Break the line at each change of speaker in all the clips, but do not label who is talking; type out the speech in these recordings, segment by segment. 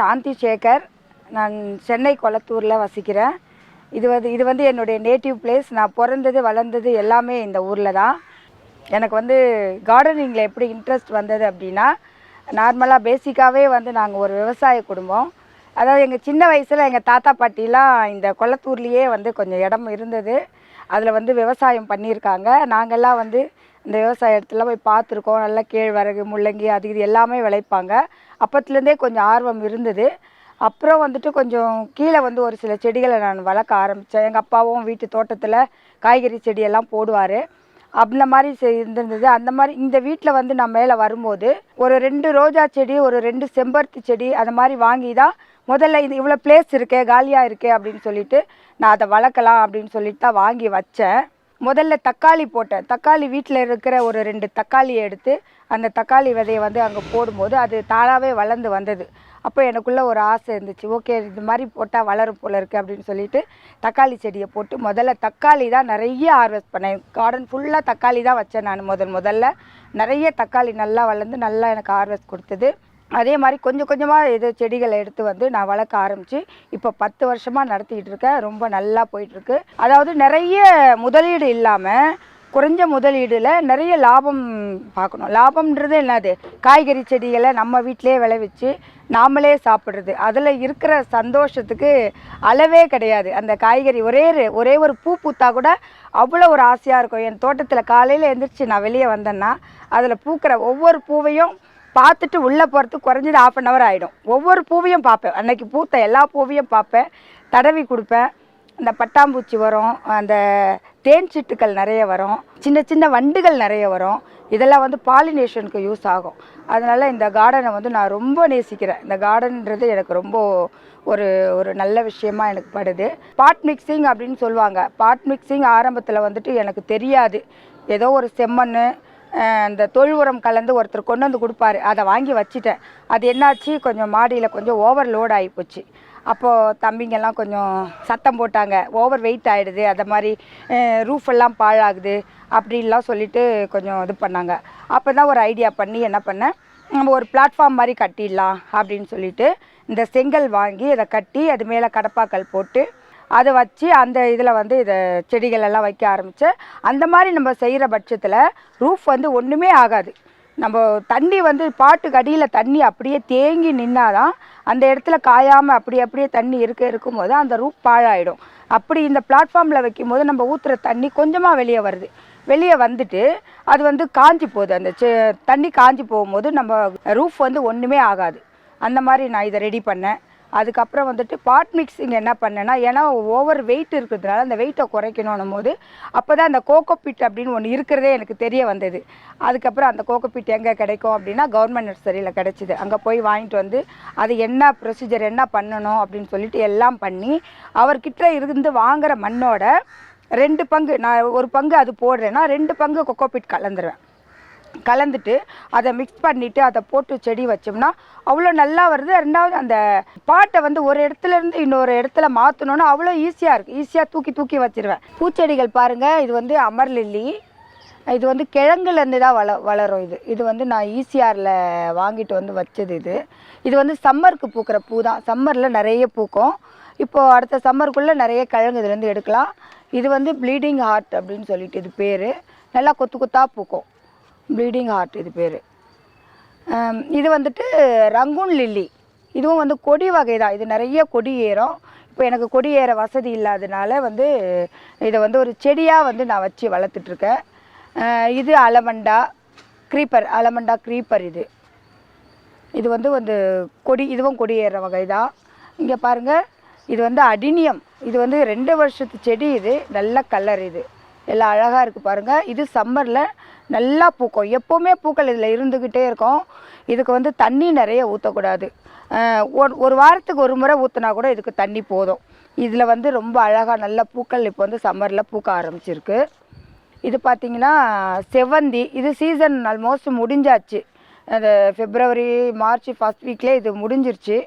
சாந்தி சேகர். நான் சென்னை கொளத்தூரில் வசிக்கிறேன். இது வந்து இது வந்து என்னுடைய நேட்டிவ் பிளேஸ் நான் பிறந்தது வளர்ந்தது எல்லாமே இந்த ஊரில் தான். எனக்கு வந்து கார்டனிங்கில் எப்படி இன்ட்ரெஸ்ட் வந்தது அப்படின்னா நார்மலாக பேசிக்காகவே வந்து நாங்கள் ஒரு விவசாய குடும்பம். அதாவது எங்கள் சின்ன வயசில் எங்கள் தாத்தா பாட்டிலாம் இந்த கொளத்தூர்லேயே வந்து கொஞ்சம் இடம் இருந்தது. அதில் வந்து விவசாயம் பண்ணியிருக்காங்க. நாங்கள்லாம் வந்து இந்த விவசாய இடத்துல போய் பார்த்துருக்கோம். நல்லா கேழ்வரகு முள்ளங்கி அது இது எல்லாமே விளைப்பாங்க. அப்பத்துலேருந்தே கொஞ்சம் ஆர்வம் இருந்தது. அப்புறம் வந்துட்டு கொஞ்சம் கீழே வந்து ஒரு சில செடிகளை நான் வளர்க்க ஆரம்பித்தேன் எங்கள் அப்பாவும் வீட்டு தோட்டத்தில் காய்கறி செடியெல்லாம் போடுவார். அந்த மாதிரி செ- இருந்திருந்தது. அந்த மாதிரி இந்த வீட்டில் வந்து நான் மேலே வரும்போது ஒரு ரெண்டு ரோஜா செடி ஒரு ரெண்டு செம்பருத்தி செடி அந்த மாதிரி வாங்கி தான் முதல்ல இது இவ்வளோ பிளேஸ் இருக்கே காலியாக இருக்கே அப்படின்னு சொல்லிட்டு நான் அதை வளர்க்கலாம் அப்படின்னு சொல்லிட்டு தான் வாங்கி வச்சேன். முதல்ல தக்காளி போட்டேன். தக்காளி வீட்டில் இருக்கிற ஒரு ரெண்டு தக்காளியை எடுத்து அந்த தக்காளி விதையை வந்து அங்கே போடும்போது அது தானாகவே வளர்ந்து வந்தது. அப்போ எனக்குள்ளே ஒரு ஆசை இருந்துச்சு. ஓகே இது மாதிரி போட்டால் வளரும் போல இருக்குது அப்படின்னு சொல்லிட்டு தக்காளி செடியை போட்டு முதல்ல தக்காளி தான் நிறைய ஹார்வெஸ்ட் பண்ணேன். கார்டன் ஃபுல்லாக தக்காளி தான் வச்சேன் நான் முதல் முதல்ல. நிறைய தக்காளி நல்லா வளர்ந்து நல்லா எனக்கு ஹார்வெஸ்ட் கொடுத்தது. அதே மாதிரி கொஞ்சம் கொஞ்சமாக இது செடிகளை எடுத்து வந்து நான் வளர்க்க ஆரம்பித்து இப்போ பத்து வருஷமாக நடத்திக்கிட்டு இருக்கேன். ரொம்ப நல்லா போயிட்டுருக்கு. அதாவது நிறைய முதலீடு இல்லாமல் குறைஞ்ச முதலீடில் நிறைய லாபம் பார்க்கணும். லாபம்ன்றது என்னது? காய்கறி செடிகளை நம்ம வீட்டிலே விளைவிச்சு நாமளே சாப்பிட்றது. அதில் இருக்கிற சந்தோஷத்துக்கு அளவே கிடையாது. அந்த காய்கறி ஒரே ஒரு- ஒரே ஒரு பூ பூத்தா கூட அவ்வளோ ஒரு ஆசையாக இருக்கும். என் தோட்டத்தில் காலையில் எழுந்திரிச்சு நான் வெளியே வந்தேன்னா அதில் பூக்கிற ஒவ்வொரு பூவையும் பார்த்துட்டு உள்ளே போகிறதுக்கு குறைஞ்சது ஆஃப் அன் ஹவர் ஆகிடும் ஒவ்வொரு பூவையும் பார்ப்பேன். அன்னைக்கு பூத்த எல்லா பூவையும் பார்ப்பேன். தடவி கொடுப்பேன். அந்த பட்டாம்பூச்சி வரும். அந்த தேன் சிட்டுக்கள் நிறைய வரும். சின்ன சின்ன வண்டுகள் நிறைய வரும். இதெல்லாம் வந்து பாலினேஷனுக்கு யூஸ் ஆகும். அதனால் இந்த கார்டனை வந்து நான் ரொம்ப நேசிக்கிறேன். இந்த கார்டன்ன்றது எனக்கு ரொம்ப ஒரு ஒரு நல்ல விஷயமா எனக்கு படுது. பாட் மிக்சிங் அப்படின்னு சொல்லுவாங்க. பாட் மிக்சிங் ஆரம்பத்தில் வந்துட்டு எனக்கு தெரியாது. ஏதோ ஒரு செம்மண் இந்த தொழு உரம் கலந்து ஒருத்தர் கொண்டு வந்து கொடுப்பாரு. அதை வாங்கி வச்சிட்டேன். அது என்னாச்சு? கொஞ்சம் மாடியில் கொஞ்சம் ஓவர்லோட் ஆகி போச்சு. அப்போது தம்பிங்கெல்லாம் கொஞ்சம் சத்தம் போட்டாங்க. ஓவர் வெயிட் ஆகிடுது அதை மாதிரி ரூஃப் எல்லாம் பாழாகுது. அப்படின்லாம் சொல்லிட்டு கொஞ்சம் இது பண்ணாங்க. அப்போ தான் ஒரு ஐடியா பண்ணி என்ன பண்ணேன்? நம்ம ஒரு பிளாட்ஃபார்ம் மாதிரி கட்டிடலாம் அப்படின்னு சொல்லிட்டு இந்த செங்கல் வாங்கி அதை கட்டி அது மேலே கடப்பாக்கல் போட்டு அதை வச்சு அந்த இதில் வந்து இதை செடிகள் எல்லாம் வைக்க ஆரம்பித்தேன் அந்த மாதிரி நம்ம செய்கிற பட்சத்தில் ரூஃப் வந்து ஒன்றுமே ஆகாது. நம்ம தண்ணி வந்து பாட்டுக்கு அடியில் தண்ணி அப்படியே தேங்கி நின்னாதான் அந்த இடத்துல காயாமல் அப்படி அப்படியே தண்ணி இருக்க இருக்கும்போது அந்த ரூப் பாழாயிடும். அப்படி இந்த பிளாட்ஃபார்மில் வைக்கும்போது நம்ம ஊற்றுற தண்ணி கொஞ்சமாக வெளியே வருது. வெளியே வந்துட்டு அது வந்து காஞ்சி போகுது. அந்த செ- தண்ணி காஞ்சி போகும்போது நம்ம ரூஃப் வந்து ஒன்றுமே ஆகாது. அந்த மாதிரி நான் இதை ரெடி பண்ணேன். அதுக்கப்புறம் வந்துட்டு பாட் மிக்சிங் என்ன பண்ணேன்னா ஏன்னா ஓவர் வெயிட் இருக்கிறதுனால அந்த வெயிட்டை குறைக்கணும் போது அப்போ தான் அந்த கோகோபிட் அப்படின்னு ஒன்று இருக்கிறதே எனக்கு தெரிய வந்தது. அதுக்கப்புறம் அந்த கோகோபிட் எங்கே கிடைக்கும் அப்படின்னா கவர்மெண்ட் நர்சரியில் கிடச்சிது. அங்கே போய் வாங்கிட்டு வந்து அது என்ன ப்ரொசீஜர் என்ன பண்ணணும் அப்படின்னு சொல்லிட்டு எல்லாம் பண்ணி அவர்கிட்ட இருந்து வாங்குகிற மண்ணோட ரெண்டு பங்கு நான் ஒரு பங்கு அது போடுறேன்னா ரெண்டு பங்கு கொக்கோபிட் கலந்துருவேன். கலந்துட்டு அதை மிக்ஸ் பண்ணிவிட்டு அதை போட்டு செடி வச்சோம்னா அவ்வளோ நல்லா வருது. ரெண்டாவது அந்த பாட்டை வந்து ஒரு இடத்துல இருந்து இன்னொரு இடத்துல மாற்றணுன்னா அவ்வளோ ஈஸியாக இருக்குது ஈஸியாக தூக்கி தூக்கி வச்சிருவேன். பூச்செடிகள் பாருங்கள் இது வந்து அமர்லில்லி. இது வந்து கிழங்குலேருந்து தான் வள வளரும் இது. இது வந்து நான் ஈசிஆரில் வாங்கிட்டு வந்து வச்சது இது. இது வந்து சம்மருக்கு பூக்கிற பூ தான். சம்மரில் நிறைய பூக்கும். இப்போது அடுத்த சம்மருக்குள்ளே நிறைய கிழங்கு இதுலேருந்து எடுக்கலாம். இது வந்து ப்ளீடிங் ஹார்ட் அப்படின்னு சொல்லிட்டு இது பேர். நல்லா கொத்து கொத்தாக பூக்கும். ப்ளீடிங் ஹார்ட் இது பேர். இது வந்துட்டு ரங்கூன் லில்லி. இதுவும் வந்து கொடி வகை தான் இது நிறைய கொடி ஏறும். இப்போ எனக்கு கொடி ஏற வசதி இல்லாதனால வந்து இதை வந்து ஒரு செடியாக வந்து நான் வச்சு வளர்த்துட்ருக்கேன். இது அலமண்டா க்ரீப்பர் அலமண்டா க்ரீப்பர் இது. இது வந்து வந்து கொடி இதுவும் கொடி ஏற வகை தான் இங்கே பாருங்கள் இது வந்து அடினியம். இது வந்து ரெண்டு வருஷத்து செடி இது. நல்ல கலர் இது. எல்லாம் அழகாக இருக்குது பாருங்கள் இது சம்மரில் நல்லா பூக்கும். எப்போவுமே பூக்கள் இதில் இருந்துக்கிட்டே இருக்கும். இதுக்கு வந்து தண்ணி நிறைய ஊற்றக்கூடாது ஒரு ஒரு வாரத்துக்கு ஒரு முறை ஊற்றினா கூட இதுக்கு தண்ணி போதும். இதில் வந்து ரொம்ப அழகாக நல்ல பூக்கள் இப்போ வந்து சம்மரில் பூக்க ஆரம்பிச்சிருக்கு. இது பார்த்திங்கன்னா செவ்வந்தி. இது சீசன் ஆல்மோஸ்ட் முடிஞ்சாச்சு. அந்த ஃபிப்ரவரி மார்ச் ஃபஸ்ட் வீக்லேயே இது முடிஞ்சிருச்சு.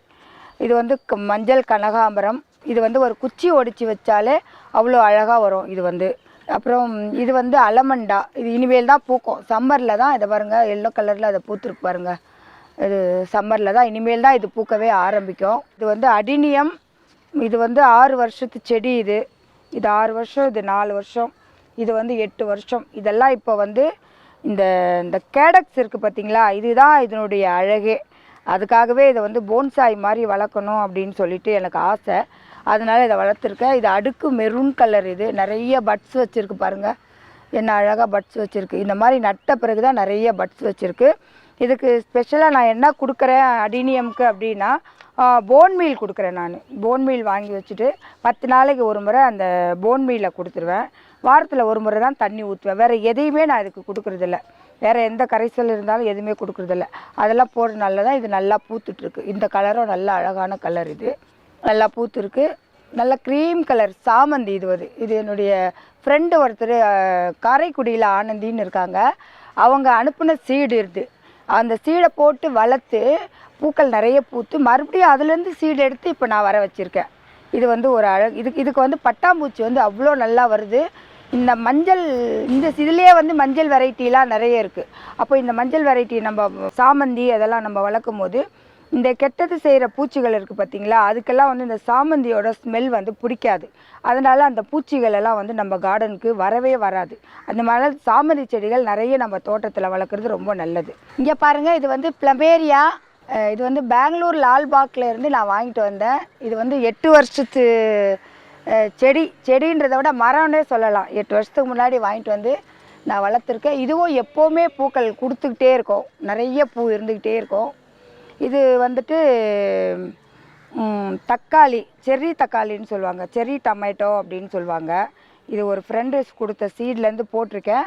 இது வந்து க- மஞ்சள் கனகாம்பரம். இது வந்து ஒரு குச்சி ஒடிச்சு வச்சாலே அவ்வளோ அழகாக வரும். இது வந்து அப்புறம் இது வந்து அலமண்டா. இது இனிமேல் தான் பூக்கும். சம்மரில் தான் இதை பாருங்கள் எல்லோ கலரில் அதை பூத்துருக்கு பாருங்கள் இது சம்மரில் தான். இனிமேல் தான் இது பூக்கவே ஆரம்பிக்கும். இது வந்து அடினியம். இது வந்து ஆறு வருஷத்து செடி இது. இது ஆறு வருஷம் இது நாலு வருஷம் இது வந்து எட்டு வருஷம். இதெல்லாம் இப்போ வந்து இந்த இந்த கேடக்ஸ் இருக்குது பார்த்தீங்களா? இதுதான் இதனுடைய அழகே. அதுக்காகவே இதை வந்து போன்சாய் மாதிரி வளர்க்கணும் அப்படின்னு சொல்லிட்டு எனக்கு ஆசை. அதனால் இதை வளர்த்துருக்கேன். இது அடுக்கு மெரூன் கலர் இது. நிறைய பட்ஸ் வச்சுருக்கு பாருங்கள் என்ன அழகாக பட்ஸ் வச்சுருக்கு. இந்த மாதிரி நட்ட பிறகு தான் நிறைய பட்ஸ் வச்சுருக்கு. இதுக்கு ஸ்பெஷலாக நான் என்ன கொடுக்குறேன் அடினியம்க்கு அப்படின்னா போன் மீல் கொடுக்குறேன் நான். போன் மீல் வாங்கி வச்சுட்டு பத்து நாளைக்கு ஒரு முறை அந்த போன் மீலை கொடுத்துருவேன். வாரத்தில் ஒரு முறை தான் தண்ணி ஊற்றுவேன் வேறு எதையுமே நான் இதுக்கு கொடுக்குறதில்ல. வேறு எந்த கரைசல் இருந்தாலும் எதுவுமே கொடுக்குறதில்ல. அதெல்லாம் போடுறதுனால தான் இது நல்லா பூத்துட்ருக்கு இந்த கலரும் நல்ல அழகான கலர் இது. நல்லா பூத்துருக்கு. நல்ல க்ரீம் கலர் சாமந்தி இது அது. இது என்னுடைய ஃப்ரெண்டு ஒருத்தர் காரைக்குடியில் ஆனந்தின்னு இருக்காங்க. அவங்க அனுப்பின சீடு இது. அந்த சீடை போட்டு வளர்த்து பூக்கள் நிறைய பூத்து மறுபடியும் அதுலேருந்து சீடு எடுத்து இப்போ நான் வர வச்சுருக்கேன். இது வந்து ஒரு அழகு இதுக்கு இதுக்கு வந்து பட்டாம்பூச்சி வந்து அவ்வளோ நல்லா வருது. இந்த மஞ்சள் இந்த இதுலேயே வந்து மஞ்சள் வெரைட்டிலாம் நிறைய இருக்குது அப்போ இந்த மஞ்சள் வெரைட்டி நம்ம சாமந்தி அதெல்லாம் நம்ம வளர்க்கும் போது இந்த கெட்டது செய்கிற பூச்சிகள் இருக்குது பார்த்தீங்களா அதுக்கெல்லாம் வந்து இந்த சாமந்தியோட ஸ்மெல் வந்து பிடிக்காது. அதனால் அந்த பூச்சிகள் எல்லாம் வந்து நம்ம கார்டனுக்கு வரவே வராது. அந்த மாதிரி சாமந்தி செடிகள் நிறைய நம்ம தோட்டத்தில் வளர்க்குறது ரொம்ப நல்லது. இங்கே பாருங்கள் இது வந்து பிளமேரியா இது வந்து பெங்களூர் லால்பாக்ல இருந்து நான் வாங்கிட்டு வந்தேன். இது வந்து எட்டு வருஷத்து செடி. செடின்றதை விட மரம்னே சொல்லலாம். எட்டு வருஷத்துக்கு முன்னாடி வாங்கிட்டு வந்து நான் வளர்த்துருக்கேன். இதுவும் எப்போவுமே பூக்கள் கொடுத்துக்கிட்டே இருக்கும். நிறைய பூ இருந்துக்கிட்டே இருக்கும். இது வந்துட்டு தக்காளி செர்ரி தக்காளின்னு சொல்லுவாங்க. செர்ரி டொமேட்டோ அப்படின்னு சொல்லுவாங்க. இது ஒரு ஃப்ரெண்டு கொடுத்த சீட்லேருந்து போட்டிருக்கேன்.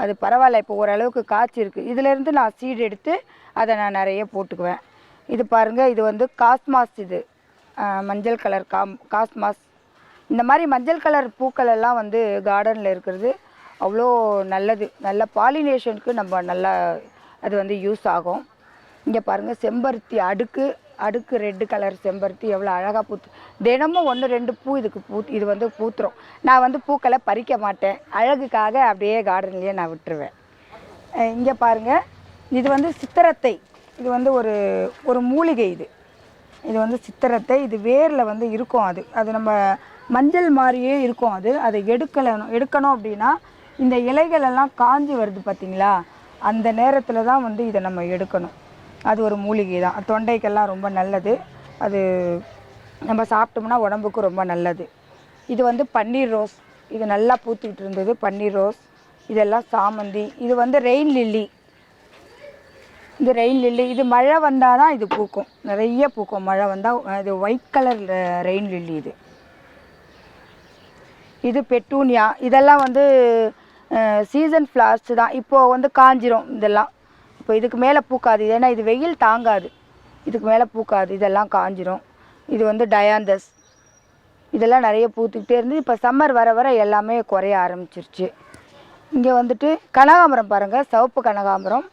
அது பரவாயில்ல இப்போ ஓரளவுக்கு காய்ச்சி இருக்குது இதுலேருந்து நான் சீடு எடுத்து அதை நான் நிறைய போட்டுக்குவேன். இது பாருங்கள் இது வந்து காஸ்மாஸ் இது. மஞ்சள் கலர் காம் காஸ்மாஸ். இந்த மாதிரி மஞ்சள் கலர் பூக்கள் எல்லாம் வந்து கார்டனில் இருக்கிறது அவ்வளோ நல்லது. நல்ல பாலினேஷனுக்கு நம்ம நல்லா அது வந்து யூஸ் ஆகும். இங்கே பாருங்கள் செம்பருத்தி அடுக்கு அடுக்கு ரெட்டு கலர் செம்பருத்தி எவ்வளோ அழகாக பூத்து தினமும் ஒன்று ரெண்டு பூ இதுக்கு பூ இது வந்து பூத்துரும். நான் வந்து பூக்களை பறிக்க மாட்டேன். அழகுக்காக அப்படியே கார்டன்லேயே நான் விட்டுருவேன். இங்கே பாருங்கள் இது வந்து சித்திரத்தை. இது வந்து ஒரு ஒரு மூலிகை இது. இது வந்து சித்திரத்தை இது வேரில் வந்து இருக்கும் அது. அது நம்ம மஞ்சள் மாதிரியே இருக்கும் அது. அதை எடுக்கணும் எடுக்கணும் அப்படின்னா இந்த இலைகள் எல்லாம் காஞ்சி வருது பார்த்திங்களா அந்த நேரத்தில் தான் வந்து இதை நம்ம எடுக்கணும். அது ஒரு மூலிகை தான். தொண்டைக்கெல்லாம் ரொம்ப நல்லது. அது நம்ம சாப்பிட்டோம்னா உடம்புக்கு ரொம்ப நல்லது. இது வந்து பன்னீர் ரோஸ். இது நல்லா பூத்துக்கிட்டு இருந்தது பன்னீர் ரோஸ். இதெல்லாம் சாமந்தி. இது வந்து ரெயின் லில்லி. இந்த ரெயின் லில்லி இது மழை வந்தால் தான் இது பூக்கும். நிறைய பூக்கும். மழை வந்தால் இது ஒயிட் கலர் ரெயின் லில்லி இது. இது பெட்டூனியா. இதெல்லாம் வந்து சீசன் ஃப்ளார்ஸ் தான். இப்போது வந்து காஞ்சிரும் இதெல்லாம். இப்போ இதுக்கு மேலே பூக்காது. ஏன்னா இது வெயில் தாங்காது. இதுக்கு மேலே பூக்காது. இதெல்லாம் காஞ்சிரும். இது வந்து டயாந்தஸ். இதெல்லாம் நிறைய பூத்துக்கிட்டே இருந்து இப்போ சம்மர் வர வர எல்லாமே குறைய ஆரம்பிச்சிருச்சு. இங்கே வந்துட்டு கனகாம்பரம் பாருங்கள் சிவப்பு கனகாம்பரம்.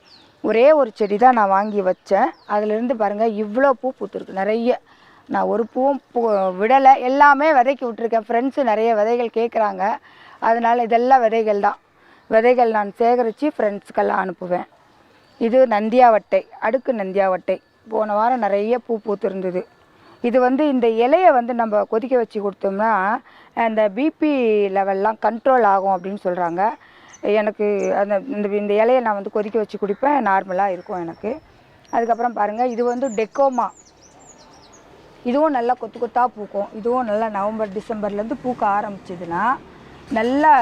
ஒரே ஒரு செடி தான் நான் வாங்கி வச்சேன். அதுலேருந்து பாருங்கள் இவ்வளோ பூ பூத்துருக்கு. நிறைய. நான் ஒரு பூவும் பூ விடலை. எல்லாமே விதைக்கி விட்டுருக்கேன். ஃப்ரெண்ட்ஸு நிறைய விதைகள் கேட்குறாங்க அதனால் இதெல்லாம் விதைகள் தான். விதைகள் நான் சேகரித்து ஃப்ரெண்ட்ஸுக்கெல்லாம் அனுப்புவேன். இது நந்தியாவட்டை அடுக்கு நந்தியாவட்டை. போன வாரம் நிறைய பூ பூத்திருந்தது. இது வந்து இந்த இலையை வந்து நம்ம கொதிக்க வச்சு கொடுத்தோம்னா அந்த பிபி லெவல்லாம் கண்ட்ரோல் ஆகும் அப்படின்னு சொல்கிறாங்க எனக்கு அந்த இந்த இந்த இலையை நான் வந்து கொதிக்க வச்சு குடிப்பேன். நார்மலாக இருக்கும் எனக்கு. அதுக்கப்புறம் பாருங்கள் இது வந்து டெக்கோமா. இதுவும் நல்லா கொத்து கொத்தாக பூக்கும். இதுவும் நல்லா நவம்பர் டிசம்பர்லேருந்து பூக்க ஆரம்பிச்சதுன்னா நல்லா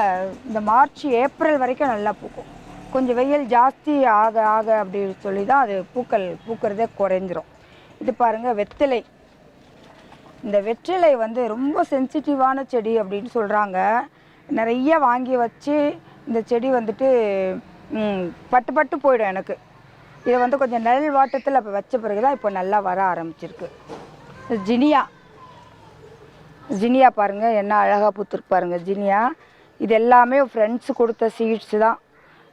இந்த மார்ச் ஏப்ரல் வரைக்கும் நல்லா பூக்கும். கொஞ்சம் வெயில் ஜாஸ்தி ஆக ஆக அப்படின்னு சொல்லி தான் அது பூக்கள் பூக்கிறதே குறைஞ்சிரும். இது பாருங்கள் வெத்திலை இந்த வெற்றிலை வந்து ரொம்ப சென்சிட்டிவான செடி அப்படின்னு சொல்கிறாங்க நிறைய வாங்கி வச்சு இந்த செடி வந்துட்டு பட்டு பட்டு போயிடும் எனக்கு. இதை வந்து கொஞ்சம் நிழல் வாட்டத்தில் இப்போ வச்ச பிறகு தான் இப்போ நல்லா வர ஆரம்பிச்சிருக்கு. ஜினியா. ஜினியா பாருங்கள் என்ன அழகாக பூத்துருக்கு பாருங்கள் ஜினியா. இது எல்லாமே ஃப்ரெண்ட்ஸ் கொடுத்த சீட்ஸ் தான்.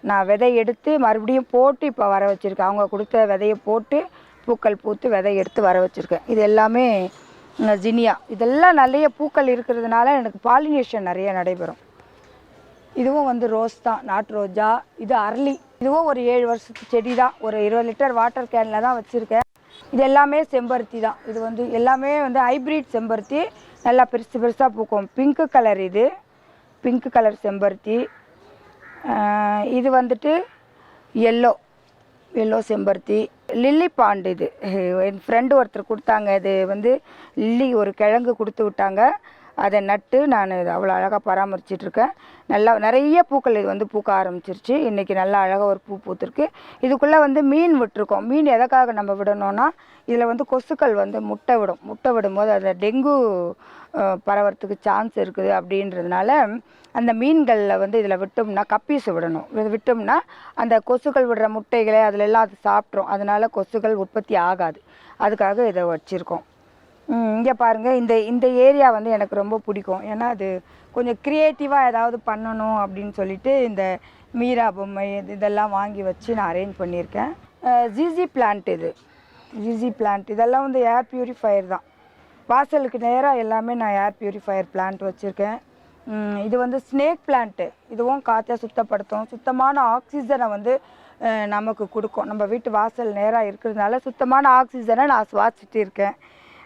நான் விதை எடுத்து மறுபடியும் போட்டு இப்போ வர வச்சுருக்கேன். அவங்க கொடுத்த விதையை போட்டு பூக்கள் பூத்து விதை எடுத்து வர வச்சுருக்கேன். இது எல்லாமே ஜினியா. இதெல்லாம் நிறைய பூக்கள் இருக்கிறதுனால எனக்கு பாலினேஷன் நிறைய நடைபெறும். இதுவும் வந்து ரோஸ் தான் நாட்டு ரோஜா. இது அரளி. இதுவும் ஒரு ஏழு வருஷத்து செடி தான். ஒரு இருபது லிட்டர் வாட்டர் கேனில் தான் வச்சுருக்கேன். இது எல்லாமே செம்பருத்தி தான். இது வந்து எல்லாமே வந்து ஹைப்ரிட் செம்பருத்தி. நல்லா பெருசு பெருசாக பூக்கும். பிங்க்கு கலர் இது. பிங்க் கலர் செம்பருத்தி. இது வந்துட்டு எல்லோ எல்லோ செம்பருத்தி லில்லி பாண்டு இது. என் ஃப்ரெண்டு ஒருத்தர் கொடுத்தாங்க. இது வந்து லில்லி ஒரு கிழங்கு கொடுத்து விட்டாங்க. அதை நட்டு நான் இது அவ்வளோ அழகாக பராமரிச்சிட்ருக்கேன். நல்லா நிறைய பூக்கள் இது வந்து பூக்க ஆரம்பிச்சிருச்சு. இன்றைக்கி நல்லா அழகாக ஒரு பூ பூத்துருக்கு. இதுக்குள்ளே வந்து மீன் விட்டுருக்கோம். மீன் எதற்காக நம்ம விடணும்னா இதில் வந்து கொசுக்கள் வந்து முட்டை விடும். முட்டை விடும்போது அதில் டெங்கு பரவறதுக்கு சான்ஸ் இருக்குது அப்படின்றதுனால அந்த மீன்களில் வந்து இதில் விட்டோம்னா கப்பீஸ் விடணும். இது விட்டோம்னா அந்த கொசுக்கள் விடுற முட்டைகளை அதிலெல்லாம் அது சாப்பிட்ரும். அதனால் கொசுக்கள் உற்பத்தி ஆகாது. அதுக்காக இதை வச்சுருக்கோம். இங்கே பாருங்கள் இந்த இந்த ஏரியா வந்து எனக்கு ரொம்ப பிடிக்கும். ஏன்னா அது கொஞ்சம் க்ரியேட்டிவாக ஏதாவது பண்ணணும் அப்படின்னு சொல்லிட்டு இந்த மீரா பொம்மை இது- இதெல்லாம் வாங்கி வச்சு நான் அரேஞ்ச் பண்ணியிருக்கேன். ஜிஜி பிளான்ட் இது. ஜிஜி பிளான்ட் இதெல்லாம் வந்து ஏர் பியூரிஃபையர் தான். வாசலுக்கு நேராக எல்லாமே நான் ஏர் பியூரிஃபையர் பிளான்ட் வச்சுருக்கேன். இது வந்து ஸ்னேக் பிளான்ட்டு இதுவும் காற்றை சுத்தப்படுத்தும். சுத்தமான ஆக்சிஜனை வந்து நமக்கு கொடுக்கும். நம்ம வீட்டு வாசல் நேராக இருக்கிறதுனால சுத்தமான ஆக்சிஜனை நான் சுவாசிச்சுட்டு இருக்கேன்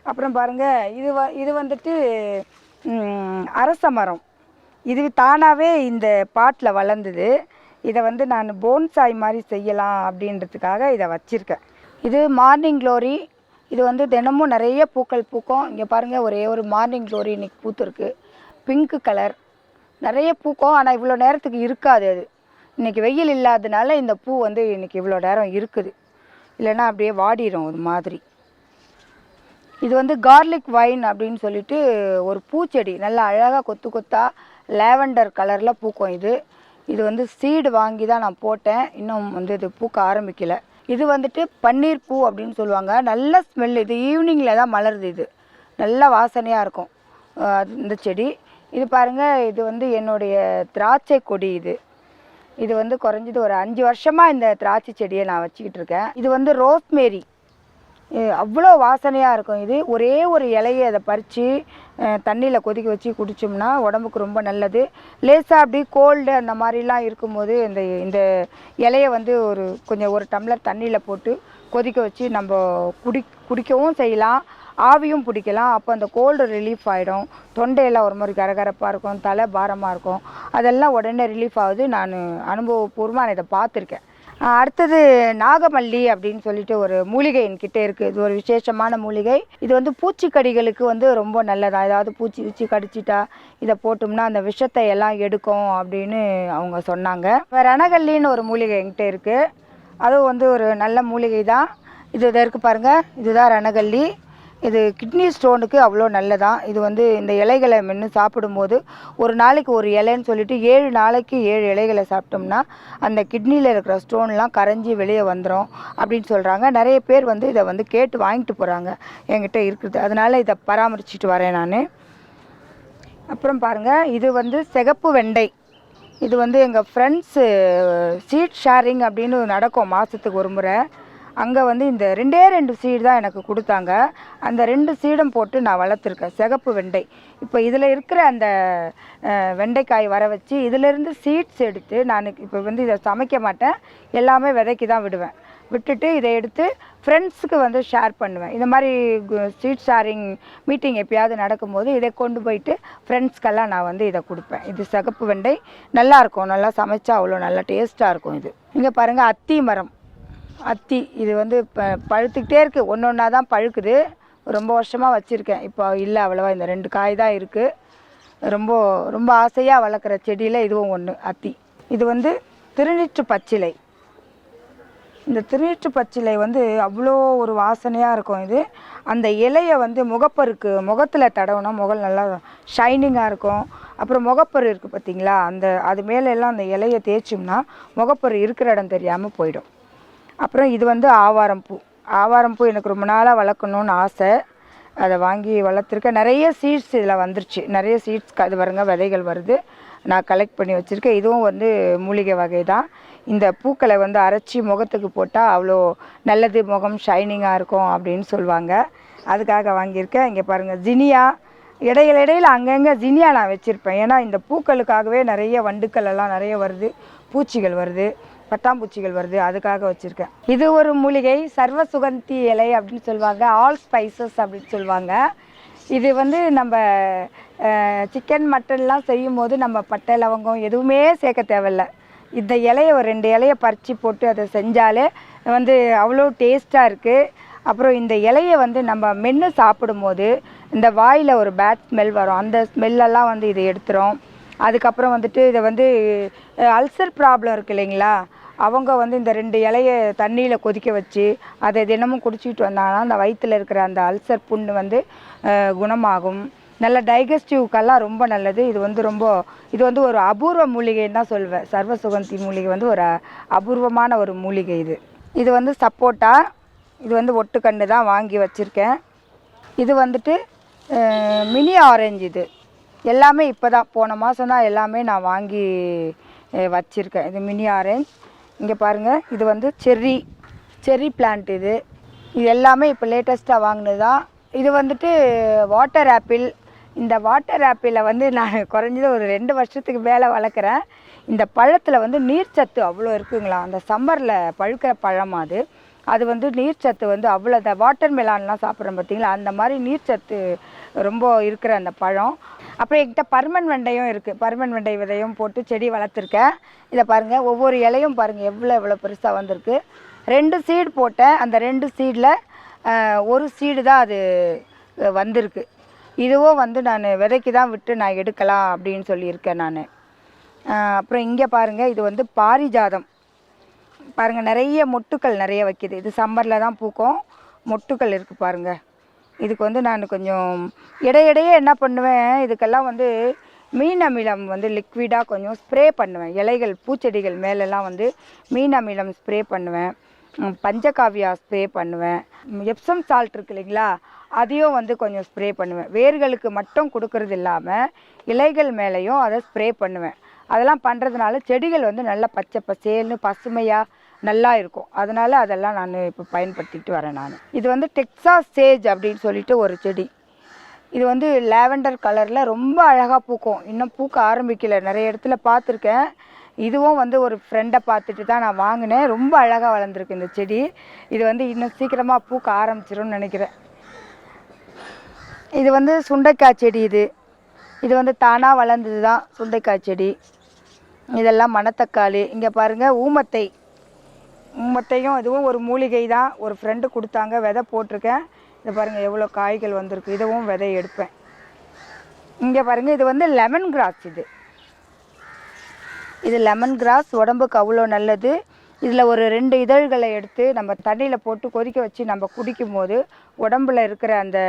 அப்புறம் பாருங்கள் இது வ இது வந்துட்டு அரச மரம். இது தானாகவே இந்த பாட்டில் வளர்ந்தது. இதை வந்து நான் போன்சாய் மாதிரி செய்யலாம் அப்படின்றதுக்காக இதை வச்சுருக்கேன். இது மார்னிங் க்ளோரி. இது வந்து தினமும் நிறைய பூக்கள் பூக்கும். இங்கே பாருங்கள் ஒரே ஒரு மார்னிங் க்ளோரி இன்னைக்கு பூத்துருக்கு. பிங்க்கு கலர் நிறைய பூக்கும் ஆனால் இவ்வளோ நேரத்துக்கு இருக்காது அது. இன்னைக்கு வெயில் இல்லாதனால இந்த பூ வந்து இன்னைக்கு இவ்வளோ நேரம் இருக்குது. இல்லைன்னா அப்படியே வாடிடும் ஒரு மாதிரி. இது வந்து கார்லிக் வைன் அப்படின்னு சொல்லிட்டு ஒரு பூச்செடி நல்லா அழகாக கொத்து கொத்தா லேவண்டர் கலரில் பூக்கும் இது. இது வந்து சீடு வாங்கி தான் நான் போட்டேன். இன்னும் வந்து இது பூக்க ஆரம்பிக்கலை. இது வந்துட்டு பன்னீர் பூ அப்படின்னு சொல்லுவாங்க. நல்ல ஸ்மெல் இது. ஈவினிங்கில் தான் மலருது இது. நல்ல வாசனையாக இருக்கும். இந்த செடி. இது பாருங்கள் இது வந்து என்னுடைய திராட்சை கொடி இது. இது வந்து குறைஞ்சது ஒரு அஞ்சு வருஷமாக இந்த திராட்சை செடியை நான் வச்சுக்கிட்டு இருக்கேன். இது வந்து ரோஸ்மேரி அவ்வளோ வாசனையாக இருக்கும். இது ஒரே ஒரு இலையை அதை பறித்து தண்ணியில் கொதிக்க வச்சு குடித்தோம்னா உடம்புக்கு ரொம்ப நல்லது. லேசாக அப்படி கோல்டு அந்த மாதிரிலாம் இருக்கும்போது இந்த இந்த இலையை வந்து ஒரு கொஞ்சம் ஒரு டம்ளர் தண்ணியில் போட்டு கொதிக்க வச்சு நம்ம குடி குடிக்கவும் செய்யலாம். ஆவியும் பிடிக்கலாம். அப்போ அந்த கோல்டு ரிலீஃப் ஆகிடும் தொண்டையெல்லாம் ஒரு மாதிரி கரகரப்பாக இருக்கும். தலை பாரமாக இருக்கும். அதெல்லாம் உடனே ரிலீஃப் ஆகுது. நான் அனுபவபூர்வமாக நான் இதை பார்த்துருக்கேன். அடுத்தது நாகமல்லி அப்படின்னு சொல்லிட்டு ஒரு மூலிகை என்கிட்ட இருக்குது இது ஒரு விசேஷமான மூலிகை. இது வந்து பூச்சிக்கடிகளுக்கு வந்து ரொம்ப நல்லதாக ஏதாவது பூச்சி பூச்சி கடிச்சிட்டா இதை போட்டோம்னா அந்த விஷத்தை எல்லாம் எடுக்கும் அப்படின்னு அவங்க சொன்னாங்க. வேறு ரணகல்லின்னு ஒரு மூலிகை என்கிட்ட இருக்குது அதுவும் வந்து ஒரு நல்ல மூலிகை தான் இது இதை இருக்குது பாருங்கள் இதுதான் ரணகல்லி. இது கிட்னி ஸ்டோனுக்கு அவ்வளோ நல்லதான் இது வந்து இந்த இலைகளை மென்று சாப்பிடும்போது ஒரு நாளைக்கு ஒரு இலைன்னு சொல்லிட்டு ஏழு நாளைக்கு ஏழு இலைகளை சாப்பிட்டோம்னா அந்த கிட்னியில் இருக்கிற ஸ்டோன்லாம் கரைஞ்சி வெளியே வந்துடும் அப்படின்னு சொல்கிறாங்க நிறைய பேர் வந்து இதை வந்து கேட்டு வாங்கிட்டு போகிறாங்க என்கிட்ட இருக்குது. அதனால் இதை பராமரிச்சுட்டு வரேன் நான். அப்புறம் பாருங்கள் இது வந்து சிகப்பு வெண்டை. இது வந்து எங்கள் ஃப்ரெண்ட்ஸு சீட் ஷேரிங் அப்படின்னு நடக்கும் மாதத்துக்கு ஒரு முறை. அங்கே வந்து இந்த ரெண்டே ரெண்டு சீடு தான் எனக்கு கொடுத்தாங்க. அந்த ரெண்டு சீடும் போட்டு நான் வளர்த்துருக்கேன். சிகப்பு வெண்டை. இப்போ இதில் இருக்கிற அந்த வெண்டைக்காய் வர வச்சு இதிலேருந்து சீட்ஸ் எடுத்து நான் இப்போ வந்து இதை சமைக்க மாட்டேன். எல்லாமே விதைக்கு தான் விடுவேன். விட்டுட்டு இதை எடுத்து ஃப்ரெண்ட்ஸுக்கு வந்து ஷேர் பண்ணுவேன். இந்த மாதிரி ஸ்ட்ரீட் ஷேரிங் மீட்டிங் எப்பயாவது நடக்கும்போது இதை கொண்டு போயிட்டு ஃப்ரெண்ட்ஸ்க்கெல்லாம் நான் வந்து இதை கொடுப்பேன். இது சிகப்பு வெண்டை. நல்லாயிருக்கும் நல்லா சமைச்சா அவ்வளோ நல்லா டேஸ்ட்டாக இருக்கும் இது. இங்கே பாருங்கள் அத்தி மரம். அத்தி இது வந்து ப பழுத்துக்கிட்டே இருக்குது ஒன்று ஒன்றா தான் பழுக்குது. ரொம்ப வருஷமாக வச்சுருக்கேன். இப்போ இல்லை அவ்வளோவா இந்த ரெண்டு காய் தான் இருக்குது ரொம்ப ரொம்ப ஆசையாக வளர்க்குற செடியில் இதுவும் ஒன்று அத்தி. இது வந்து திருநீற்று பச்சிலை. இந்த திருநீற்று பச்சிலை வந்து அவ்வளோ ஒரு வாசனையாக இருக்கும் இது. அந்த இலையை வந்து முகப்பருக்கு முகத்தில் தடவுனா முகம் நல்லா ஷைனிங்காக இருக்கும். அப்புறம் முகப்பரு இருக்குது பார்த்தீங்களா அந்த அது மேலே எல்லாம் அந்த இலையை தேய்ச்சோம்னா முகப்பரு இருக்கிற இடம் தெரியாமல் போயிடும். அப்புறம் இது வந்து ஆவாரம் பூ. ஆவாரம் பூ எனக்கு ரொம்ப நாளாக வளர்க்கணுன்னு ஆசை. அதை வாங்கி வளர்த்துருக்கேன். நிறைய சீட்ஸ் இதில் வந்துருச்சு. நிறைய சீட்ஸ் அது வருங்க விதைகள் வருது. நான் கலெக்ட் பண்ணி வச்சுருக்கேன். இதுவும் வந்து மூலிகை வகை தான். இந்த பூக்களை வந்து அரைச்சி முகத்துக்கு போட்டால் அவ்வளோ நல்லது முகம் ஷைனிங்காக இருக்கும் அப்படின்னு சொல்லுவாங்க. அதுக்காக வாங்கியிருக்கேன். இங்கே பாருங்கள் ஜினியா. இடையில இடையில் அங்கங்கே ஜினியா நான் வச்சுருப்பேன். ஏன்னா இந்த பூக்களுக்காகவே நிறைய வண்டுக்கள் எல்லாம் நிறைய வருது பூச்சிகள் வருது. பட்டாம்பூச்சிகள் வருது அதுக்காக வச்சுருக்கேன். இது ஒரு மூலிகை சர்வ சுகந்தி இலை அப்படின்னு சொல்லுவாங்க ஆல் ஸ்பைசஸ் அப்படின்னு சொல்லுவாங்க. இது வந்து நம்ம சிக்கன் மட்டன்லாம் செய்யும் போது நம்ம பட்டை லவங்கம் எதுவுமே சேர்க்க தேவையில்ல. இந்த இலையை ஒரு ரெண்டு இலையை பறித்து போட்டு அதை செஞ்சாலே வந்து அவ்வளோ டேஸ்ட்டாக இருக்குது அப்புறம் இந்த இலையை வந்து நம்ம மென்று சாப்பிடும்போது இந்த வாயில் ஒரு பேட் ஸ்மெல் வரும். அந்த ஸ்மெல்லெல்லாம் வந்து இது எடுத்துரும். அதுக்கப்புறம் வந்துட்டு இதை வந்து அல்சர் ப்ராப்ளம் இருக்கு இல்லைங்களா? அவங்க வந்து இந்த ரெண்டு இலையை தண்ணியில் கொதிக்க வச்சு அதை தினமும் குடிச்சிட்டு வந்தாங்கன்னா அந்த வயிற்றில் இருக்கிற அந்த அல்சர் புண்ணு வந்து குணமாகும். நல்ல டைஜஸ்டிவ்க்கெல்லாம் ரொம்ப நல்லது. இது வந்து ரொம்ப இது வந்து ஒரு அபூர்வ மூலிகைன்னு தான் சொல்வேன். சர்வ சுகந்தி மூலிகை வந்து ஒரு அபூர்வமான ஒரு மூலிகை இது. இது வந்து சப்போட்டா இது வந்து ஒட்டுக்கன்று தான் வாங்கி வச்சுருக்கேன். இது வந்துட்டு மினி ஆரஞ்சு இது. எல்லாமே இப்போ தான் போன மாதம் தான் எல்லாமே நான் வாங்கி வச்சுருக்கேன். இது மினி ஆரஞ்ச். இங்கே பாருங்கள் இது வந்து செர்ரி செர்ரி பிளான்ட் இது. இது எல்லாமே இப்போ லேட்டஸ்ட்டாக வாங்கினது. தான் இது வந்துட்டு வாட்டர் ஆப்பிள் இந்த வாட்டர் ஆப்பிளை வந்து நான் குறைஞ்சது ஒரு ரெண்டு வருஷத்துக்கு மேலே வளர்க்குறேன். இந்த பழத்தில் வந்து நீர்ச்சத்து அவ்வளோ இருக்குங்களா? அந்த சம்மரில் பழுக்கிற பழம் அது? அது வந்து நீர்ச்சத்து வந்து அவ்வளோ இந்த வாட்டர் மெலான்லாம் சாப்பிட்றோம் பார்த்தீங்களா அந்த மாதிரி நீர்ச்சத்து ரொம்ப இருக்கிற அந்த பழம். அப்புறம் என்கிட்ட பருமன் வெண்டையும் இருக்குது பருமன் வெண்டை விதையும் போட்டு செடி வளர்த்துருக்கேன். இதை பாருங்கள் ஒவ்வொரு இலையும் பாருங்கள் எவ்வளோ எவ்வளோ பெருசாக வந்திருக்கு. ரெண்டு சீடு போட்டேன். அந்த ரெண்டு சீடில் ஒரு சீடு தான் அது வந்திருக்கு. இதுவும் வந்து நான் விதைக்கு தான் விட்டு நான் எடுக்கலாம் அப்படின்னு சொல்லியிருக்கேன் நான். அப்புறம் இங்கே பாருங்கள் இது வந்து பாரிஜாதம். பாருங்கள் நிறைய மொட்டுக்கள் நிறைய வைக்கிது. இது சம்மரில் தான் பூக்கும். மொட்டுக்கள் இருக்குது பாருங்கள் இதுக்கு வந்து நான் கொஞ்சம் இடையிடையே என்ன பண்ணுவேன் இதுக்கெல்லாம் வந்து மீன் அமிலம் வந்து லிக்விடாக கொஞ்சம் ஸ்ப்ரே பண்ணுவேன். இலைகள் பூச்செடிகள் மேலெல்லாம் வந்து மீன் அமிலம் ஸ்ப்ரே பண்ணுவேன். பஞ்சகாவியா ஸ்ப்ரே பண்ணுவேன். எப்சம் சால்ட் இருக்கு இல்லைங்களா அதையும் வந்து கொஞ்சம் ஸ்ப்ரே பண்ணுவேன். வேர்களுக்கு மட்டும் கொடுக்கறது இல்லாமல் இலைகள் மேலேயும் அதை ஸ்ப்ரே பண்ணுவேன். அதெல்லாம் பண்ணுறதுனால செடிகள் வந்து நல்லா பச்சை பசேல்னு பசுமையாக நல்லா இருக்கும் அதனால் அதெல்லாம் நான் இப்போ பயன்படுத்திட்டு வரேன் நான். இது வந்து டெக்ஸாஸ் சேஜ் அப்படின்னு சொல்லிட்டு ஒரு செடி. இது வந்து லேவெண்டர் கலரில் ரொம்ப அழகாக பூக்கும். இன்னும் பூக்க ஆரம்பிக்கல. நிறைய இடத்துல பார்த்துருக்கேன். இதுவும் வந்து ஒரு ஃப்ரெண்டை பார்த்துட்டு தான் நான் வாங்கினேன். ரொம்ப அழகாக வளர்ந்துருக்கு இந்த செடி. இது வந்து இன்னும் சீக்கிரமாக பூக்க ஆரம்பிச்சிரும்னு நினைக்கிறேன். இது வந்து சுண்டைக்காய் செடி இது. இது வந்து தானாக வளர்ந்தது தான் சுண்டைக்காய் செடி. இதெல்லாம் மணத்தக்காளி. இங்கே பாருங்கள் ஊமத்தை. மொத்தையும் இதுவும் ஒரு மூலிகை தான் ஒரு ஃப்ரெண்டு கொடுத்தாங்க விதை போட்டிருக்கேன். இதை பாருங்கள் எவ்வளோ காய்கள் வந்திருக்கு. இதுவும் விதை எடுப்பேன். இங்கே பாருங்கள் இது வந்து லெமன் கிராஸ் இது. இது லெமன் கிராஸ் உடம்புக்கு அவ்வளோ நல்லது. இதில் ஒரு ரெண்டு இதழ்களை எடுத்து நம்ம தண்ணியில் போட்டு கொதிக்க வச்சு நம்ம குடிக்கும்போது உடம்பில் இருக்கிற அந்த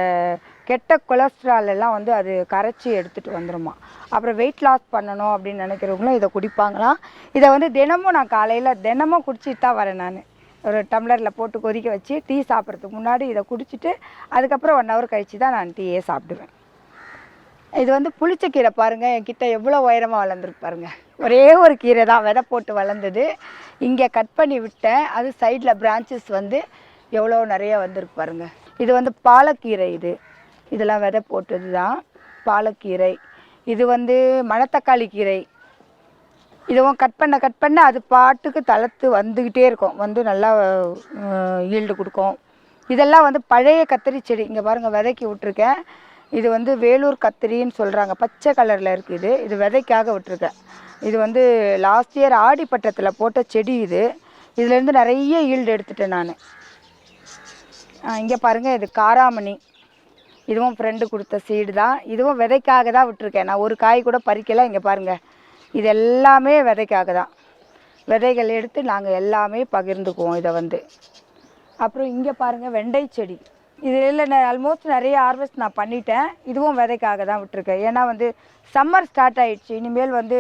கெட்ட கொலஸ்ட்ரால் எல்லாம் வந்து அது கரைச்சி எடுத்துகிட்டு வந்துருமா. அப்புறம் வெயிட் லாஸ் பண்ணணும் அப்படின்னு நினைக்கிறவங்களும் இதை குடிப்பாங்களாம். இதை வந்து தினமும் நான் காலையில் தினமும் குடிச்சிட்டு தான் வரேன் நான். ஒரு டம்ளரில் போட்டு கொதிக்க வச்சு டீ சாப்பிட்றதுக்கு முன்னாடி இதை குடிச்சிட்டு அதுக்கப்புறம் ஒன் ஹவர் கழித்து தான் நான் டீயே சாப்பிடுவேன். இது வந்து புளிச்ச கீரை பாருங்கள் என்கிட்ட எவ்வளோ உயரமாக வளர்ந்துருக்கு பாருங்க. ஒரே ஒரு கீரை தான் விதை போட்டு வளர்ந்தது. இங்கே கட் பண்ணி விட்டேன். அது சைடில் பிரான்ச்சஸ் வந்து எவ்வளோ நிறைய வந்திருக்கு பாருங்க. இது வந்து பாலக்கீரை இது. இதெல்லாம் விதை போட்டது தான் பாலக்கீரை. இது வந்து மணத்தக்காளி கீரை. இதுவும் கட் பண்ண கட் பண்ண அது பாட்டுக்கு தளர்த்து வந்துக்கிட்டே இருக்கும். வந்து நல்லா ஈல்டு கொடுக்கும். இதெல்லாம் வந்து பழைய கத்திரி செடி. இங்கே பாருங்கள் விதைக்கு விட்டுருக்கேன். இது வந்து வேலூர் கத்திரின்னு சொல்கிறாங்க பச்சை கலரில் இருக்குது இது. இது விதைக்காக விட்டுருக்கேன். இது வந்து லாஸ்ட் இயர் ஆடிப்பட்டத்தில் போட்ட செடி இது. இதுலேருந்து நிறைய ஈல்டு எடுத்துட்டேன் நான். இங்கே பாருங்கள் இது காராமணி. இதுவும் ஃப்ரெண்டு கொடுத்த சீடு தான். இதுவும் விதைக்காக தான் விட்டுருக்கேன். நான் ஒரு காய் கூட பறிக்கலை இங்கே பாருங்கள் இது எல்லாமே விதைக்காக தான். விதைகள் எடுத்து நாங்கள் எல்லாமே பகிர்ந்துக்குவோம் இதை வந்து. அப்புறம் இங்கே பாருங்கள் வெண்டை செடி. இதில் நான் ஆல்மோஸ்ட் நிறைய ஹார்வெஸ்ட் நான் பண்ணிட்டேன். இதுவும் விதைக்காக தான் விட்டுருக்கேன். ஏன்னா வந்து சம்மர் ஸ்டார்ட் ஆகிடுச்சு இனிமேல் வந்து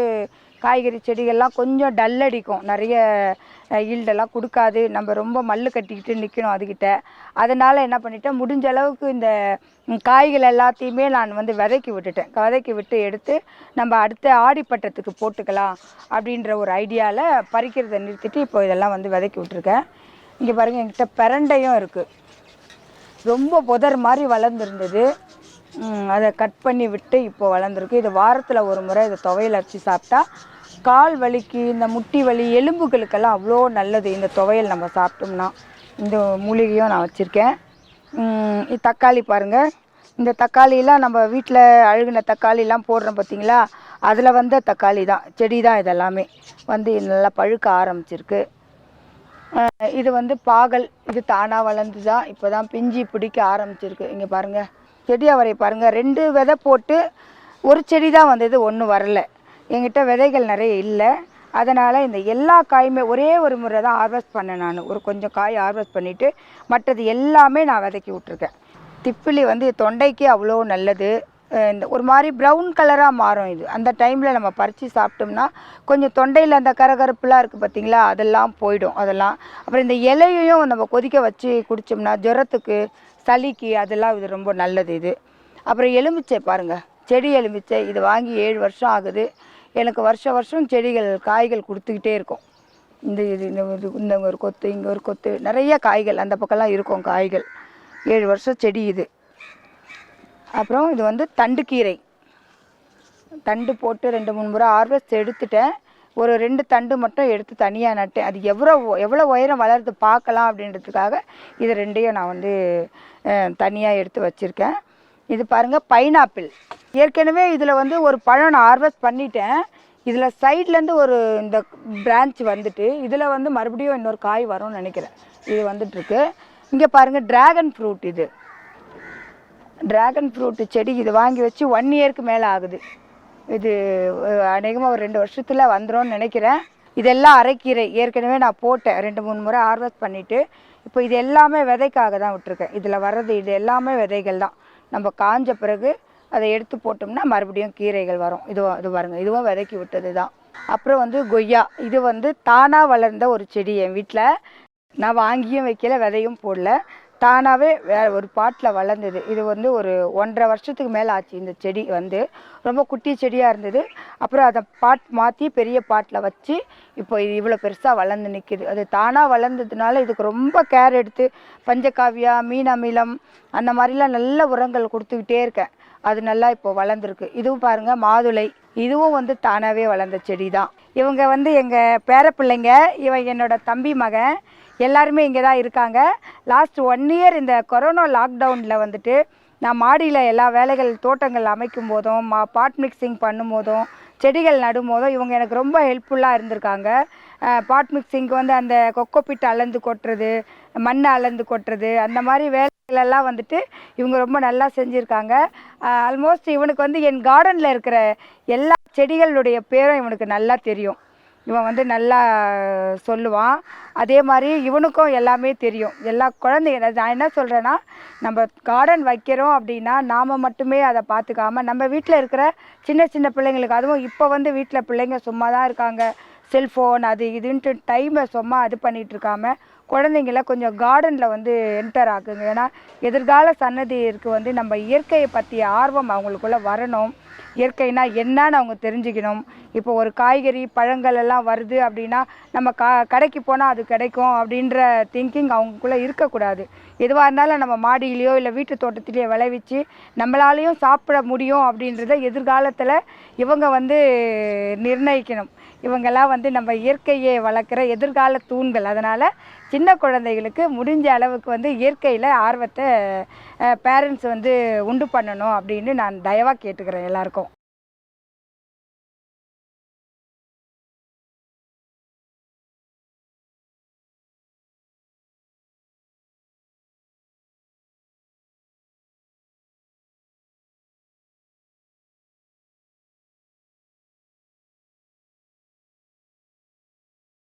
காய்கறி செடிகள்லாம் கொஞ்சம் டல் அடிக்கும். நிறைய ஈல்டெல்லாம் கொடுக்காது. நம்ம ரொம்ப மல்லு கட்டிக்கிட்டு நிற்கணும் அதுக்கிட்ட அதனால் என்ன பண்ணிட்டேன் முடிஞ்ச அளவுக்கு இந்த காய்கள் எல்லாத்தையுமே நான் வந்து விதைக்கி விட்டுட்டேன். விதைக்கி விட்டு எடுத்து நம்ம அடுத்த ஆடிப்பட்டத்துக்கு போட்டுக்கலாம் அப்படின்ற ஒரு ஐடியாவில் பறிக்கிறதை நிறுத்திட்டு இப்போ இதெல்லாம் வந்து விதைக்கி விட்டுருக்கேன். இங்கே பாருங்கள் என்கிட்ட பிரண்டையும் இருக்குது ரொம்ப புதர் மாதிரி வளர்ந்துருந்தது. அதை கட் பண்ணி விட்டு இப்போ வளர்ந்துருக்கு. இது வாரத்தில் ஒரு முறை இதை துவையல் அரைச்சி சாப்பிட்டா கால் வலிக்கு இந்த முட்டி வலி எலும்புகளுக்கெல்லாம் அவ்வளோ நல்லது. இந்த துவையல் நம்ம சாப்பிட்டோம்னா. இந்த மூலிகையும் நான் வச்சுருக்கேன். இது தக்காளி பாருங்கள் இந்த தக்காளியெலாம் நம்ம வீட்டில் அழுகின தக்காளிலாம் போடுறோம் பார்த்திங்களா அதில் வந்த தக்காளி தான். செடி தான் இதெல்லாமே. வந்து நல்லா பழுக்க ஆரம்பிச்சிருக்கு. இது வந்து பாகல். இது தானாக வளர்ந்து தான் இப்போ தான் பிஞ்சி பிடிக்க ஆரம்பிச்சிருக்கு. இங்கே பாருங்கள் செடி அவரை பாருங்கள் ரெண்டு விதை போட்டு ஒரு செடி தான் வந்தது ஒன்றும் வரலை. என்கிட்ட விதைகள் நிறைய இல்லை. அதனால் இந்த எல்லா காயுமே ஒரே ஒரு முறை தான் ஹார்வெஸ்ட் பண்ணேன் நான். ஒரு கொஞ்சம் காய் ஹார்வெஸ்ட் பண்ணிவிட்டு மற்றது எல்லாமே நான் விதைக்கி விட்ருக்கேன் திப்பிலி வந்து தொண்டைக்கு அவ்வளோ நல்லது. இந்த ஒரு மாதிரி ப்ரௌன் கலராக மாறும் இது. அந்த டைமில் நம்ம பறித்து சாப்பிட்டோம்னா கொஞ்சம் தொண்டையில் அந்த கரகரப்புலாம் இருக்குது பார்த்திங்களா அதெல்லாம் போயிடும் அதெல்லாம். அப்புறம் இந்த இலையையும் நம்ம கொதிக்க வச்சு குடித்தோம்னா ஜுரத்துக்கு சளிக்கு அதெல்லாம் இது ரொம்ப நல்லது இது. அப்புறம் எலுமிச்சை பாருங்கள் செடி எலுமிச்சை இது வாங்கி ஏழு வருஷம் ஆகுது. எனக்கு வருஷ வருஷம் செடிகள் காய்கள் கொடுத்துக்கிட்டே இருக்கும். இந்த இது இந்த இது இந்த ஒரு கொத்து இங்கே ஒரு கொத்து நிறைய காய்கள் அந்த பக்கம்லாம் இருக்கும் காய்கள். ஏழு வருஷம் செடி இது. அப்புறம் இது வந்து தண்டுக்கீரை தண்டு போட்டு ரெண்டு மூணு முறை ஹார்வெஸ்ட் எடுத்துட்டேன். ஒரு ரெண்டு தண்டு மட்டும் எடுத்து தனியாக நட்டேன். அது எவ்வளோ எவ்வளோ உயரம் வளருது பார்க்கலாம் அப்படின்றதுக்காக இது ரெண்டையும் நான் வந்து தனியாக எடுத்து வச்சுருக்கேன். இது பாருங்கள் பைனாப்பிள் ஏற்கனவே இதில் வந்து ஒரு பழம் நான் ஹார்வெஸ்ட் பண்ணிட்டேன். இதில் சைட்லேருந்து ஒரு இந்த பிரான்ச் வந்துட்டு இதில் வந்து மறுபடியும் இன்னொரு காய் வரும்னு நினைக்கிறேன். இது வந்துட்டுருக்கு. இங்கே பாருங்கள் ட்ராகன் ஃப்ரூட் இது. ட்ராகன் ஃப்ரூட்டு செடி இது வாங்கி வச்சு ஒன் இயருக்கு மேலே ஆகுது. இது அநேகமாக ஒரு ரெண்டு வருஷத்தில் வந்துரும்னு நினைக்கிறேன். இதெல்லாம் அரைக்கீரை. ஏற்கனவே நான் போட்டேன் ரெண்டு மூணு முறை ஹார்வெஸ்ட் பண்ணிவிட்டு இப்போ இது எல்லாமே விதைக்காக தான் விட்டுருக்கேன். இதில் வர்றது இது எல்லாமே விதைகள் தான். நம்ம காஞ்ச பிறகு அதை எடுத்து போட்டோம்னா மறுபடியும் கீரைகள் வரும். இதுவும் இது பாருங்கள் இதுவும் விதைக்கி விட்டது தான் அப்புறம் வந்து கொய்யா. இது வந்து தானாக வளர்ந்த ஒரு செடி என் வீட்டில் நான் வாங்கியும் வைக்கல விதையும் போடல. தானாகவே வே ஒரு பாட்டில் வளர்ந்தது. இது வந்து ஒரு ஒன்றரை வருஷத்துக்கு மேலே ஆச்சு இந்த செடி வந்து. ரொம்ப குட்டி செடியாக இருந்தது. அப்புறம் அதை பாட் மாற்றி பெரிய பாட்டில் வச்சு இப்போ இது இவ்வளோ பெருசாக வளர்ந்து நிற்கிது அது தானாக வளர்ந்ததுனால இதுக்கு ரொம்ப கேர் எடுத்து பஞ்சகாவியா மீன் அமிலம் அந்த மாதிரிலாம் நல்ல உரங்கள் கொடுத்துக்கிட்டே இருக்கேன். அது நல்லா இப்போ வளர்ந்துருக்கு. இதுவும் பாருங்கள் மாதுளை. இதுவும் வந்து தானாகவே வளர்ந்த செடி தான். இவங்க வந்து எங்கள் பேர பிள்ளைங்க இவன் என்னோட தம்பி மகன் எல்லாருமே இங்கே தான் இருக்காங்க. லாஸ்ட் ஒன் இயர் இந்த கொரோனா லாக்டவுனில் வந்துட்டு நான் மாடியில் எல்லா வேலைகள் தோட்டங்கள் அமைக்கும் போதும் மா பாட் மிக்சிங் பண்ணும் போதும் செடிகள் நடும் போதும் இவங்க எனக்கு ரொம்ப ஹெல்ப்ஃபுல்லாக இருந்திருக்காங்க. பாட் மிக்சிங்க்கு வந்து அந்த கொக்கோ பிட் அளந்து கொட்டுறது மண் அளந்து கொட்டுறது அந்த மாதிரி வேலைகளெல்லாம் வந்துட்டு இவங்க ரொம்ப நல்லா செஞ்சுருக்காங்க. ஆல்மோஸ்ட் இவனுக்கு வந்து என் கார்டனில் இருக்கிற எல்லா செடிகளுடைய பேரும் இவனுக்கு நல்லா தெரியும். இவன் வந்து நல்லா சொல்லுவான். அதே மாதிரி இவனுக்கும் எல்லாமே தெரியும். எல்லா குழந்தைங்க நான் என்ன சொல்கிறேன்னா நம்ம கார்டன் வைக்கிறோம் அப்படின்னா நாம் மட்டுமே அதை பார்த்துக்காம நம்ம வீட்டில் இருக்கிற சின்ன சின்ன பிள்ளைங்களுக்கு அதுவும் இப்போ வந்து வீட்டில் பிள்ளைங்க சும்மா தான் இருக்காங்க. செல்ஃபோன் அது இதுன்ட்டு டைமை சும்மா இது பண்ணிகிட்டு இருக்காமல் குழந்தைங்கள கொஞ்சம் கார்டனில் வந்து என்டர் ஆக்குங்க. ஏன்னா எதிர்கால சன்னதிக்கு வந்து நம்ம இயற்கையை பற்றிய ஆர்வம் அவங்களுக்குள்ளே வரணும். இயற்கைனா என்னன்னு அவங்க தெரிஞ்சுக்கணும். இப்போ ஒரு காய்கறி பழங்கள் எல்லாம் வருது அப்படின்னா நம்ம கா கடைக்கு போனால் அது கிடைக்கும் அப்படின்ற திங்கிங் அவங்களுக்குள்ளே இருக்கக்கூடாது. எதுவாக இருந்தாலும் நம்ம மாடியிலையோ இல்லை வீட்டு தோட்டத்திலேயோ விளைவிச்சு நம்மளாலையும் சாப்பிட முடியும் அப்படின்றத எதிர்காலத்தில் இவங்க வந்து நிர்ணயிக்கணும். இவங்கெல்லாம் வந்து நம்ம இயற்கையை வளர்க்குற எதிர்கால தூண்கள். அதனால் சின்ன குழந்தைகளுக்கு முடிஞ்ச அளவுக்கு வந்து இயற்கையில் ஆர்வத்தை பேரண்ட்ஸ் வந்து உண்டு பண்ணணும் அப்படின்னு நான் தயவாக கேட்டுக்கிறேன் எல்லாருக்கும்.